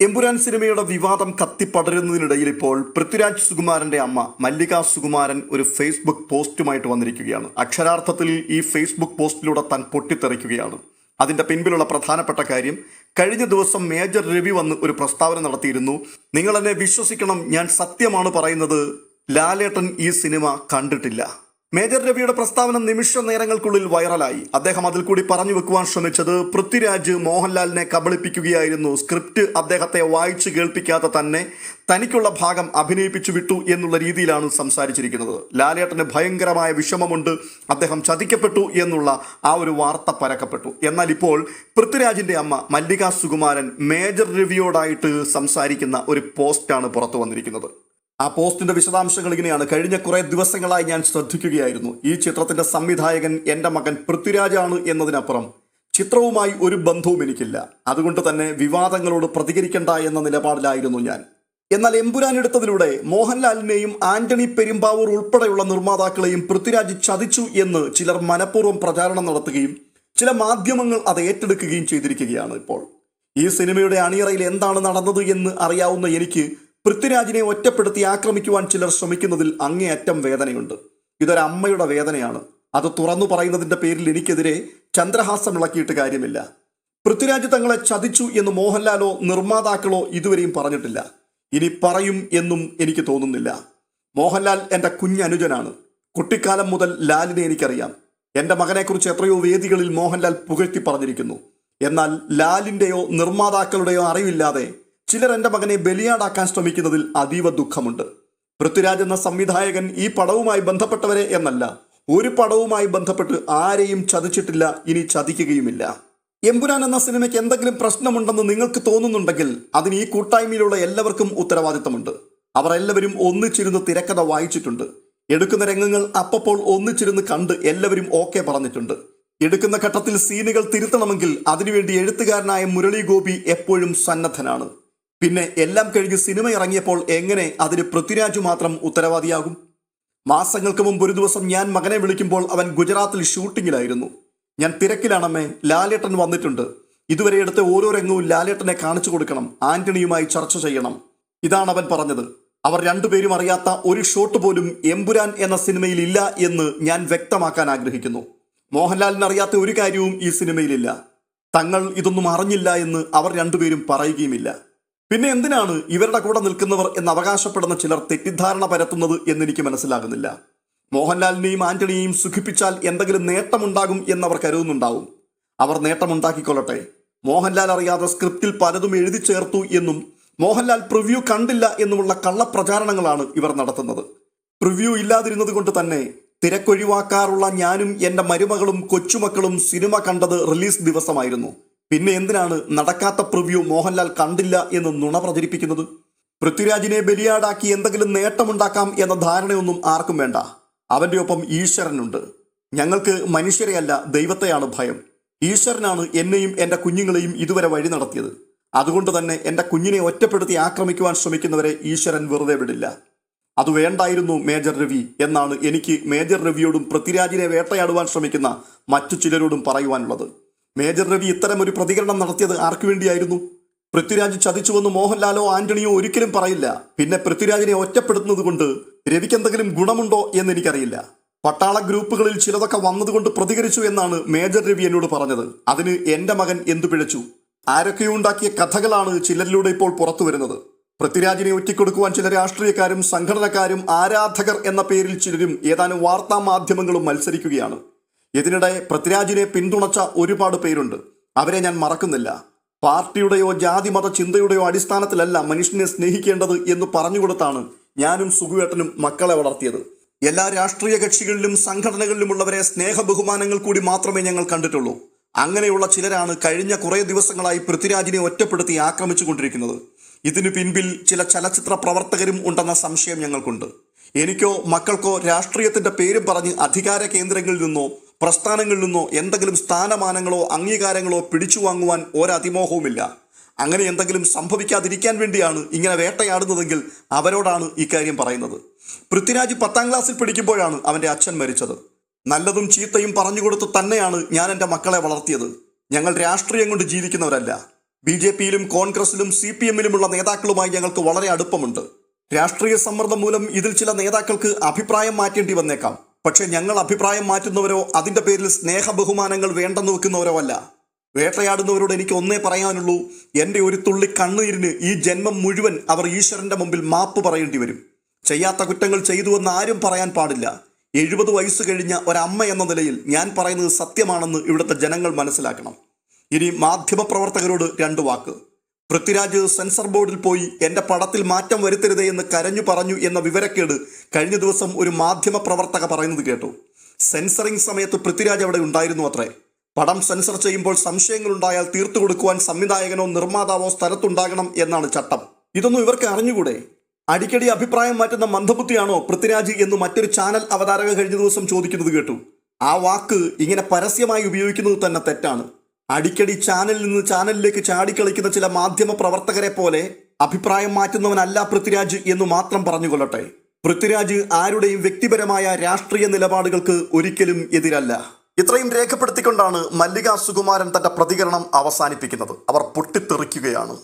എമ്പുരാൻ സിനിമയുടെ വിവാദം കത്തിപ്പടരുന്നതിനിടയിൽ ഇപ്പോൾ പൃഥ്വിരാജ് സുകുമാരന്റെ അമ്മ മല്ലിക സുകുമാരൻ ഒരു ഫേസ്ബുക്ക് പോസ്റ്റുമായിട്ട് വന്നിരിക്കുകയാണ്. അക്ഷരാർത്ഥത്തിൽ ഈ ഫേസ്ബുക്ക് പോസ്റ്റിലൂടെ താൻ പൊട്ടിത്തെറിക്കുകയാണ്. അതിന്റെ പിൻപിലുള്ള പ്രധാനപ്പെട്ട കാര്യം കഴിഞ്ഞ ദിവസം മേജർ രവി വന്ന് ഒരു പ്രസ്താവന നടത്തിയിരുന്നു. നിങ്ങൾ എന്നെ വിശ്വസിക്കണം ഞാൻ സത്യമാണ് പറയുന്നത്. ലാലേട്ടൻ ഈ സിനിമ കണ്ടിട്ടില്ല. മേജർ രവിയുടെ പ്രസ്താവന നിമിഷ നേരങ്ങൾക്കുള്ളിൽ വൈറലായി. അദ്ദേഹം അതിൽ കൂടി പറഞ്ഞു വെക്കുവാൻ ശ്രമിച്ചത് പൃഥ്വിരാജ് മോഹൻലാലിനെ കബളിപ്പിക്കുകയായിരുന്നു. സ്ക്രിപ്റ്റ് അദ്ദേഹത്തെ വായിച്ചു കേൾപ്പിക്കാതെ തന്നെ തനിക്കുള്ള ഭാഗം അഭിനയിപ്പിച്ചു വിട്ടു എന്നുള്ള രീതിയിലാണ് സംസാരിച്ചിരിക്കുന്നത്. ലാലേട്ടന് ഭയങ്കരമായ വിഷമമുണ്ട്. അദ്ദേഹം ചതിക്കപ്പെട്ടു എന്നുള്ള ആ ഒരു വാർത്ത പരക്കപ്പെട്ടു. എന്നാൽ ഇപ്പോൾ പൃഥ്വിരാജിന്റെ അമ്മ മല്ലിക സുകുമാരൻ മേജർ രവിയോടായിട്ട് സംസാരിക്കുന്ന ഒരു പോസ്റ്റാണ് പുറത്തു വന്നിരിക്കുന്നത്. ആ പോസ്റ്റിന്റെ വിശദാംശങ്ങൾ ഇങ്ങനെയാണ്. കഴിഞ്ഞ കുറെ ദിവസങ്ങളായി ഞാൻ ശ്രദ്ധിക്കുകയായിരുന്നു. ഈ ചിത്രത്തിന്റെ സംവിധായകൻ എന്റെ മകൻ പൃഥ്വിരാജാണ് എന്നതിനപ്പുറം ചിത്രവുമായി ഒരു ബന്ധവും എനിക്കില്ല. അതുകൊണ്ട് തന്നെ വിവാദങ്ങളോട് പ്രതികരിക്കണ്ട എന്ന നിലപാടിലായിരുന്നു ഞാൻ. എന്നാൽ എമ്പുരാൻ എടുത്തതിലൂടെ മോഹൻലാലിനെയും ആന്റണി പെരുമ്പാവൂർ ഉൾപ്പെടെയുള്ള നിർമ്മാതാക്കളെയും പൃഥ്വിരാജ് ചതിച്ചു എന്ന് ചിലർ മനഃപൂർവം പ്രചാരണം നടത്തുകയും ചില മാധ്യമങ്ങൾ അത് ഏറ്റെടുക്കുകയും ചെയ്തിരിക്കുകയാണ് ഇപ്പോൾ. ഈ സിനിമയുടെ അണിയറയിൽ എന്താണ് നടന്നത് എന്ന് അറിയാവുന്ന എനിക്ക് പൃഥ്വിരാജിനെ ഒറ്റപ്പെടുത്തി ആക്രമിക്കുവാൻ ചിലർ ശ്രമിക്കുന്നതിൽ അങ്ങേയറ്റം വേദനയുണ്ട്. ഇതൊരമ്മയുടെ വേദനയാണ്. അത് തുറന്നു പറയുന്നതിന്റെ പേരിൽ എനിക്കെതിരെ ചന്ദ്രഹാസം ഇളക്കിയിട്ട് കാര്യമില്ല. പൃഥ്വിരാജ് തങ്ങളെ ചതിച്ചു എന്ന് മോഹൻലാലോ നിർമ്മാതാക്കളോ ഇതുവരെയും പറഞ്ഞിട്ടില്ല. ഇനി പറയും എന്നും എനിക്ക് തോന്നുന്നില്ല. മോഹൻലാൽ എന്റെ കുഞ്ഞനുജനാണ്. കുട്ടിക്കാലം മുതൽ ലാലിനെ എനിക്കറിയാം. എന്റെ മകനെക്കുറിച്ച് എത്രയോ വേദികളിൽ മോഹൻലാൽ പുകഴ്ത്തി പറഞ്ഞിരിക്കുന്നു. എന്നാൽ ലാലിന്റെയോ നിർമ്മാതാക്കളുടെയോ അറിവില്ലാതെ ചിലർ എന്റെ മകനെ ബലിയാടാക്കാൻ ശ്രമിക്കുന്നതിൽ അതീവ ദുഃഖമുണ്ട്. പൃഥ്വിരാജ് എന്ന സംവിധായകൻ ഈ പടവുമായി ബന്ധപ്പെട്ടവരെ എന്നല്ല ഒരു പടവുമായി ബന്ധപ്പെട്ട് ആരെയും ചതിച്ചിട്ടില്ല ഇനി ചതിക്കുകയുമില്ല. എമ്പുരാൻ എന്ന സിനിമയ്ക്ക് എന്തെങ്കിലും പ്രശ്നമുണ്ടെന്ന് നിങ്ങൾക്ക് തോന്നുന്നുണ്ടെങ്കിൽ അതിന് ഈ കൂട്ടായ്മയിലുള്ള എല്ലാവർക്കും ഉത്തരവാദിത്തമുണ്ട്. അവർ എല്ലാവരും ഒന്നിച്ചിരുന്ന് തിരക്കഥ വായിച്ചിട്ടുണ്ട്. എടുക്കുന്ന രംഗങ്ങൾ അപ്പപ്പോൾ ഒന്നിച്ചിരുന്ന് കണ്ട് എല്ലാവരും ഓക്കെ പറഞ്ഞിട്ടുണ്ട്. എടുക്കുന്ന ഘട്ടത്തിൽ സീനുകൾ തിരുത്തണമെങ്കിൽ അതിനുവേണ്ടി എഴുത്തുകാരനായ മുരളി ഗോപി എപ്പോഴും സന്നദ്ധനാണ്. പിന്നെ എല്ലാം കഴിഞ്ഞ് സിനിമ ഇറങ്ങിയപ്പോൾ എങ്ങനെ അതിന് പൃഥ്വിരാജ് മാത്രം ഉത്തരവാദിയാകും? മാസങ്ങൾക്ക് മുമ്പ് ഒരു ദിവസം ഞാൻ മകനെ വിളിക്കുമ്പോൾ അവൻ ഗുജറാത്തിൽ ഷൂട്ടിങ്ങിലായിരുന്നു. ഞാൻ തിരക്കിലാണമ്മേ ലാലേട്ടൻ വന്നിട്ടുണ്ട്. ഇതുവരെ എടുത്ത ഓരോ രംഗവും ലാലേട്ടനെ കാണിച്ചു കൊടുക്കണം ആന്റണിയുമായി ചർച്ച ചെയ്യണം. ഇതാണ് അവൻ പറഞ്ഞത്. അവർ രണ്ടുപേരും അറിയാത്ത ഒരു ഷോട്ട് പോലും എമ്പുരാൻ എന്ന സിനിമയിൽ ഇല്ല എന്ന് ഞാൻ വ്യക്തമാക്കാൻ ആഗ്രഹിക്കുന്നു. മോഹൻലാലിന് അറിയാത്ത ഒരു കാര്യവും ഈ സിനിമയിലില്ല തങ്ങൾ ഇതൊന്നും അറിഞ്ഞില്ല എന്ന് അവർ രണ്ടുപേരും പറയുകയുമില്ല. പിന്നെ എന്തിനാണ് ഇവരുടെ കൂടെ നിൽക്കുന്നവർ എന്ന് അവകാശപ്പെടുന്ന ചിലർ തെറ്റിദ്ധാരണ പരത്തുന്നത് എന്നെനിക്ക് മനസ്സിലാകുന്നില്ല. മോഹൻലാലിനെയും ആന്റണിയെയും സുഖിപ്പിച്ചാൽ എന്തെങ്കിലും നേട്ടമുണ്ടാകും എന്നവർ കരുതുന്നുണ്ടാവും. അവർ നേട്ടമുണ്ടാക്കിക്കൊള്ളട്ടെ. മോഹൻലാൽ അറിയാതെ സ്ക്രിപ്റ്റിൽ പലതും എഴുതി ചേർത്തു എന്നും മോഹൻലാൽ പ്രിവ്യൂ കണ്ടില്ല എന്നുമുള്ള കള്ളപ്രചാരണങ്ങളാണ് ഇവർ നടത്തുന്നത്. പ്രിവ്യൂ ഇല്ലാതിരുന്നത് കൊണ്ട് തന്നെ തിരക്കൊഴിവാക്കാറുള്ള ഞാനും എന്റെ മരുമകളും കൊച്ചുമക്കളും സിനിമ കണ്ടത് റിലീസ് ദിവസമായിരുന്നു. പിന്നെ എന്തിനാണ് നടക്കാത്ത പ്രിവ്യൂ മോഹൻലാൽ കണ്ടില്ല എന്ന് നുണ പ്രചരിപ്പിക്കുന്നത്? പൃഥ്വിരാജിനെ ബലിയാടാക്കി എന്തെങ്കിലും നേട്ടമുണ്ടാക്കാം എന്ന ധാരണയൊന്നും ആർക്കും വേണ്ട. അവന്റെ ഒപ്പം ഈശ്വരനുണ്ട്. ഞങ്ങൾക്ക് മനുഷ്യരെയല്ല ദൈവത്തെയാണ് ഭയം. ഈശ്വരനാണ് എന്നെയും എന്റെ കുഞ്ഞുങ്ങളെയും ഇതുവരെ വഴി നടത്തിയത്. അതുകൊണ്ട് തന്നെ എന്റെ കുഞ്ഞിനെ ഒറ്റപ്പെടുത്തി ആക്രമിക്കുവാൻ ശ്രമിക്കുന്നവരെ ഈശ്വരൻ വെറുതെ വിടില്ല. അത് വേണ്ടായിരുന്നു മേജർ രവി എന്നാണ് എനിക്ക് മേജർ രവിയോടും പൃഥ്വിരാജിനെ വേട്ടയാടുവാൻ ശ്രമിക്കുന്ന മറ്റു ചിലരോടും പറയുവാനുള്ളത്. മേജർ രവി ഇത്തരം ഒരു പ്രതികരണം നടത്തിയത് ആർക്കു വേണ്ടിയായിരുന്നു? പൃഥ്വിരാജ് ചതിച്ചുവെന്ന് മോഹൻലാലോ ആന്റണിയോ ഒരിക്കലും പറയില്ല. പിന്നെ പൃഥ്വിരാജിനെ ഒറ്റപ്പെടുത്തുന്നത് കൊണ്ട് രവിക്ക് എന്തെങ്കിലും ഗുണമുണ്ടോ എന്ന് എനിക്കറിയില്ല. പട്ടാള ഗ്രൂപ്പുകളിൽ ചിലതൊക്കെ വന്നതുകൊണ്ട് പ്രതികരിച്ചു എന്നാണ് മേജർ രവി എന്നോട് പറഞ്ഞത്. അതിന് എന്റെ മകൻ എന്തു പിഴച്ചു? ആരൊക്കെയോ ഉണ്ടാക്കിയ കഥകളാണ് ചിലരിലൂടെ ഇപ്പോൾ പുറത്തു വരുന്നത്. പൃഥ്വിരാജിനെ ഒറ്റിക്കൊടുക്കുവാൻ ചില രാഷ്ട്രീയക്കാരും സംഘടനക്കാരും ആരാധകർ എന്ന പേരിൽ ചിലരും ഏതാനും വാർത്താ മാധ്യമങ്ങളും മത്സരിക്കുകയാണ്. ഇതിനിടെ പൃഥ്വിരാജിനെ പിന്തുണച്ച ഒരുപാട് പേരുണ്ട്. അവരെ ഞാൻ മറക്കുന്നില്ല. പാർട്ടിയുടെയോ ജാതി മത ചിന്തയുടെയോ അടിസ്ഥാനത്തിലല്ല മനുഷ്യനെ സ്നേഹിക്കേണ്ടത് എന്ന് പറഞ്ഞുകൊടുത്താണ് ഞാനും സുഖുവേട്ടനും മക്കളെ വളർത്തിയത്. എല്ലാ രാഷ്ട്രീയ കക്ഷികളിലും സംഘടനകളിലുമുള്ളവരെ സ്നേഹ ബഹുമാനങ്ങൾ കൂടി മാത്രമേ ഞങ്ങൾ കണ്ടിട്ടുള്ളൂ. അങ്ങനെയുള്ള ചിലരാണ് കഴിഞ്ഞ കുറേ ദിവസങ്ങളായി പൃഥ്വിരാജിനെ ഒറ്റപ്പെടുത്തി ആക്രമിച്ചു കൊണ്ടിരിക്കുന്നത് ഇതിനു പിൻപിൽ ചില ചലച്ചിത്ര പ്രവർത്തകരും ഉണ്ടെന്ന സംശയം ഞങ്ങൾക്കുണ്ട്. എനിക്കോ മക്കൾക്കോ രാഷ്ട്രീയത്തിന്റെ പേരും പറഞ്ഞ് അധികാര കേന്ദ്രങ്ങളിൽ നിന്നോ പ്രസ്ഥാനങ്ങളിൽ നിന്നോ എന്തെങ്കിലും സ്ഥാനമാനങ്ങളോ അംഗീകാരങ്ങളോ പിടിച്ചു വാങ്ങുവാൻ ഒരതിമോഹവുമില്ല. അങ്ങനെ എന്തെങ്കിലും സംഭവിക്കാതിരിക്കാൻ വേണ്ടിയാണ് ഇങ്ങനെ വേട്ടയാടുന്നതെങ്കിൽ അവരോടാണ് ഇക്കാര്യം പറയുന്നത്. പൃഥ്വിരാജ് പത്താം ക്ലാസ്സിൽ പഠിക്കുമ്പോഴാണ് അവന്റെ അച്ഛൻ മരിച്ചത്. നല്ലതും ചീത്തയും പറഞ്ഞുകൊടുത്ത് തന്നെയാണ് ഞാൻ എന്റെ മക്കളെ വളർത്തിയത്. ഞങ്ങൾ രാഷ്ട്രീയം കൊണ്ട് ജീവിക്കുന്നവരല്ല. ബി ജെ പിയിലും കോൺഗ്രസിലും സി പി എമ്മിലുമുള്ള നേതാക്കളുമായി ഞങ്ങൾക്ക് വളരെ അടുപ്പമുണ്ട്. രാഷ്ട്രീയ സമ്മർദ്ദം മൂലം ഇതിൽ ചില നേതാക്കൾക്ക് അഭിപ്രായം മാറ്റേണ്ടി വന്നേക്കാം. പക്ഷേ ഞങ്ങൾ അഭിപ്രായം മാറ്റുന്നവരോ അതിന്റെ പേരിൽ സ്നേഹ ബഹുമാനങ്ങൾ വേണ്ടെന്ന് വെക്കുന്നവരോ അല്ല വേട്ടയാടുന്നവരോട് എനിക്ക് ഒന്നേ പറയാനുള്ളൂ എന്റെ ഒരു തുള്ളി കണ്ണുനീരിന് ഈ ജന്മം മുഴുവൻ അവർ ഈശ്വരന്റെ മുമ്പിൽ മാപ്പ് പറയേണ്ടി വരും. ചെയ്യാത്ത കുറ്റങ്ങൾ ചെയ്തുവെന്ന് ആരും പറയാൻ പാടില്ല. എഴുപത് വയസ്സ് കഴിഞ്ഞ ഒരമ്മ എന്ന നിലയിൽ ഞാൻ പറയുന്നത് സത്യമാണെന്ന് ഇവിടുത്തെ ജനങ്ങൾ മനസ്സിലാക്കണം. ഇനി മാധ്യമപ്രവർത്തകരോട് രണ്ട് വാക്ക്. പൃഥ്വിരാജ് സെൻസർ ബോർഡിൽ പോയി എന്റെ പടത്തിൽ മാറ്റം വരുത്തരുതേ എന്ന് കരഞ്ഞു പറഞ്ഞു എന്ന വിവരക്കേട് കഴിഞ്ഞ ദിവസം ഒരു മാധ്യമ പ്രവർത്തക പറയുന്നത് കേട്ടു. സെൻസറിംഗ് സമയത്ത് പൃഥ്വിരാജ് അവിടെ ഉണ്ടായിരുന്നു അത്രേ. പടം സെൻസർ ചെയ്യുമ്പോൾ സംശയങ്ങൾ ഉണ്ടായാൽ തീർത്തു കൊടുക്കുവാൻ സംവിധായകനോ നിർമ്മാതാവോ സ്ഥലത്തുണ്ടാകണം എന്നാണ് ചട്ടം. ഇതൊന്നും ഇവർക്ക് അറിഞ്ഞുകൂടെ? അടിക്കടി അഭിപ്രായം മാറ്റുന്ന മന്ദബുദ്ധിയാണോ പൃഥ്വിരാജ് എന്ന് മറ്റൊരു ചാനൽ അവതാരക കഴിഞ്ഞ ദിവസം ചോദിക്കുന്നത് കേട്ടു. ആ വാക്ക് ഇങ്ങനെ പരസ്യമായി ഉപയോഗിക്കുന്നത് തന്നെ തെറ്റാണ്. അടിക്കടി ചാനലിൽ നിന്ന് ചാനലിലേക്ക് ചാടിക്കളിക്കുന്ന ചില മാധ്യമ പ്രവർത്തകരെ പോലെ അഭിപ്രായം മാറ്റുന്നവനല്ല പൃഥ്വിരാജ് എന്ന് മാത്രം പറഞ്ഞുകൊള്ളട്ടെ. പൃഥ്വിരാജ് ആരുടെയും വ്യക്തിപരമായ രാഷ്ട്രീയ നിലപാടുകൾക്ക് ഒരിക്കലും എതിരല്ല. ഇത്രയും രേഖപ്പെടുത്തിക്കൊണ്ടാണ് മല്ലിക സുകുമാരൻ തന്റെ പ്രതികരണം അവസാനിപ്പിക്കുന്നത്. അവർ പൊട്ടിത്തെറിക്കുകയാണ്.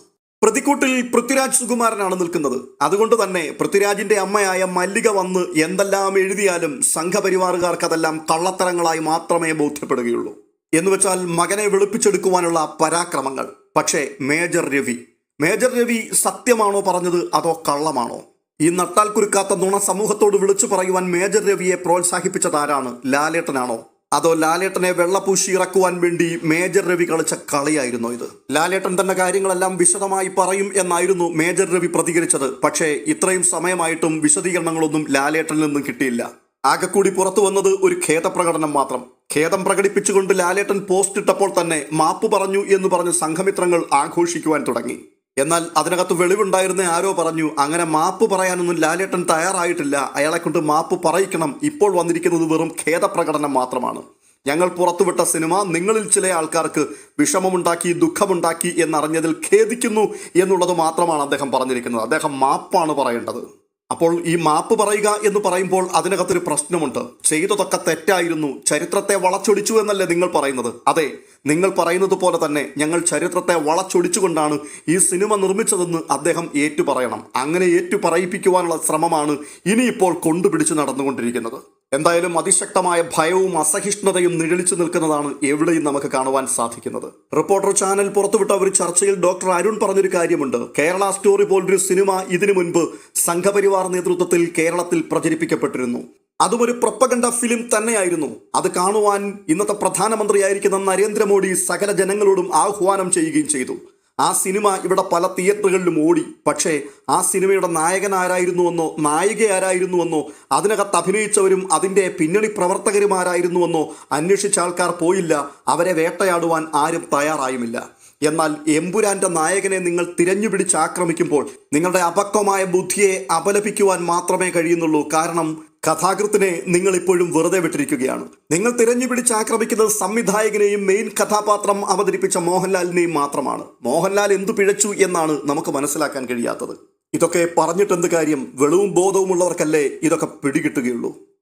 പ്രതിക്കൂട്ടിൽ പൃഥ്വിരാജ് സുകുമാരനാണ് നിൽക്കുന്നത്. അതുകൊണ്ട് തന്നെ പൃഥ്വിരാജിന്റെ അമ്മയായ മല്ലിക വന്ന് എന്തെല്ലാം എഴുതിയാലും സംഘപരിവാറുകാർക്ക് അതെല്ലാം കള്ളത്തരങ്ങളായി മാത്രമേ ബോധ്യപ്പെടുകയുള്ളൂ. എന്ന് വെച്ചാൽ മകനെ വെളുപ്പിച്ചെടുക്കുവാനുള്ള പരാക്രമങ്ങൾ. പക്ഷേ മേജർ രവി. മേജർ രവി സത്യമാണോ പറഞ്ഞത്? അതോ കള്ളമാണോ? ഈ നട്ടാൽ കുരുക്കാത്ത നുണ സമൂഹത്തോട് വിളിച്ചു പറയുവാൻ മേജർ രവിയെ പ്രോത്സാഹിപ്പിച്ചത് ആരാണ് ലാലേട്ടനാണോ? അതോ ലാലേട്ടനെ വെള്ളപൂശി ഇറക്കുവാൻ വേണ്ടി മേജർ രവി കളിച്ച കളിയായിരുന്നു ഇത്? ലാലേട്ടൻ തന്റെ കാര്യങ്ങളെല്ലാം വിശദമായി പറയും എന്നായിരുന്നു മേജർ രവി പ്രതികരിച്ചത്. പക്ഷേ ഇത്രയും സമയമായിട്ടും വിശദീകരണങ്ങളൊന്നും ലാലേട്ടനിൽ നിന്നും കിട്ടിയില്ല. ആകെക്കൂടി പുറത്തു വന്നത് ഒരു ഖേദപ്രകടനം മാത്രം. ഖേദം പ്രകടിപ്പിച്ചുകൊണ്ട് ലാലേട്ടൻ പോസ്റ്റ് ഇട്ടപ്പോൾ തന്നെ മാപ്പ് പറഞ്ഞു എന്ന് പറഞ്ഞ് സംഘമിത്രങ്ങൾ ആഘോഷിക്കുവാൻ തുടങ്ങി. എന്നാൽ അതിനകത്ത് വെളിവുണ്ടായിരുന്ന ആരോ പറഞ്ഞു അങ്ങനെ മാപ്പ് പറയാനൊന്നും ലാലേട്ടൻ തയ്യാറായിട്ടില്ല. അയാളെ കൊണ്ട് മാപ്പ് പറയിക്കണം. ഇപ്പോൾ വന്നിരിക്കുന്നത് വെറും ഖേദപ്രകടനം മാത്രമാണ്. ഞങ്ങൾ പുറത്തുവിട്ട സിനിമ നിങ്ങളിൽ ചില ആൾക്കാർക്ക് വിഷമമുണ്ടാക്കി ദുഃഖമുണ്ടാക്കി എന്നറിഞ്ഞതിൽ ഖേദിക്കുന്നു എന്നുള്ളത് മാത്രമാണ് അദ്ദേഹം പറഞ്ഞിരിക്കുന്നത്. അദ്ദേഹം മാപ്പാണ് പറയേണ്ടത്. അപ്പോൾ ഈ മാപ്പ് പറയുക എന്ന് പറയുമ്പോൾ അതിനകത്തൊരു പ്രശ്നമുണ്ട്. ചെയ്തതൊക്കെ തെറ്റായിരുന്നു. ചരിത്രത്തെ വളച്ചൊടിച്ചു എന്നല്ലേ നിങ്ങൾ പറയുന്നത്? അതെ നിങ്ങൾ പറയുന്നത് പോലെ തന്നെ ഞങ്ങൾ ചരിത്രത്തെ വളച്ചൊടിച്ചുകൊണ്ടാണ് ഈ സിനിമ നിർമ്മിച്ചതെന്ന് അദ്ദേഹം ഏറ്റു പറയണം അങ്ങനെ ഏറ്റു പറയിപ്പിക്കുവാനുള്ള ശ്രമമാണ് ഇനിയിപ്പോൾ കൊണ്ടുപിടിച്ച് നടന്നുകൊണ്ടിരിക്കുന്നത്. എന്തായാലും അതിശക്തമായ ഭയവും അസഹിഷ്ണുതയും നിഴലിച്ചു നിൽക്കുന്നതാണ് എവിടെയും നമുക്ക് കാണുവാൻ സാധിക്കുന്നത്. റിപ്പോർട്ടർ ചാനൽ പുറത്തുവിട്ട ഒരു ചർച്ചയിൽ ഡോക്ടർ അരുൺ പറഞ്ഞൊരു കാര്യമുണ്ട്. കേരള സ്റ്റോറി പോലൊരു സിനിമ ഇതിനു മുൻപ് സംഘപരിവാർ നേതൃത്വത്തിൽ കേരളത്തിൽ പ്രചരിപ്പിക്കപ്പെട്ടിരുന്നു. അതും ഒരു പ്രൊപ്പഗണ്ട ഫിലിം തന്നെയായിരുന്നു. അത് കാണുവാൻ ഇന്നത്തെ പ്രധാനമന്ത്രിയായിരിക്കുന്ന നരേന്ദ്രമോദി സകല ജനങ്ങളോടും ആഹ്വാനം ചെയ്യുകയും ചെയ്തു. ആ സിനിമ ഇവിടെ പല തിയേറ്ററുകളിലും ഓടി. പക്ഷേ ആ സിനിമയുടെ നായകൻ ആരായിരുന്നുവെന്നോ നായിക ആരായിരുന്നുവെന്നോ അതിനകത്ത് അഭിനയിച്ചവരും അതിന്റെ പിന്നണി പ്രവർത്തകരുമാരായിരുന്നുവെന്നോ അന്വേഷിച്ച ആൾക്കാർ പോയില്ല. അവരെ വേട്ടയാടുവാൻ ആരും തയ്യാറായുമില്ല. എന്നാൽ എമ്പുരാന്റെ നായകനെ നിങ്ങൾ തിരഞ്ഞു പിടിച്ച് ആക്രമിക്കുമ്പോൾ നിങ്ങളുടെ അപക്വമായ ബുദ്ധിയെ അപലപിക്കുവാൻ മാത്രമേ കഴിയുന്നുള്ളൂ. കാരണം കഥാകൃത്തിനെ നിങ്ങൾ ഇപ്പോഴും വെറുതെ വിട്ടിരിക്കുകയാണ്. നിങ്ങൾ തിരഞ്ഞു പിടിച്ച് ആക്രമിക്കുന്നത് സംവിധായകനെയും മെയിൻ കഥാപാത്രം അവതരിപ്പിച്ച മോഹൻലാലിനെയും മാത്രമാണ്. മോഹൻലാൽ എന്തു പിഴച്ചു എന്നാണ് നമുക്ക് മനസ്സിലാക്കാൻ കഴിയാത്തത്. ഇതൊക്കെ പറഞ്ഞിട്ടെന്ത് കാര്യം? വെളിവും ബോധവുമുള്ളവർക്കല്ലേ ഇതൊക്കെ പിടികിട്ടുകയുള്ളൂ.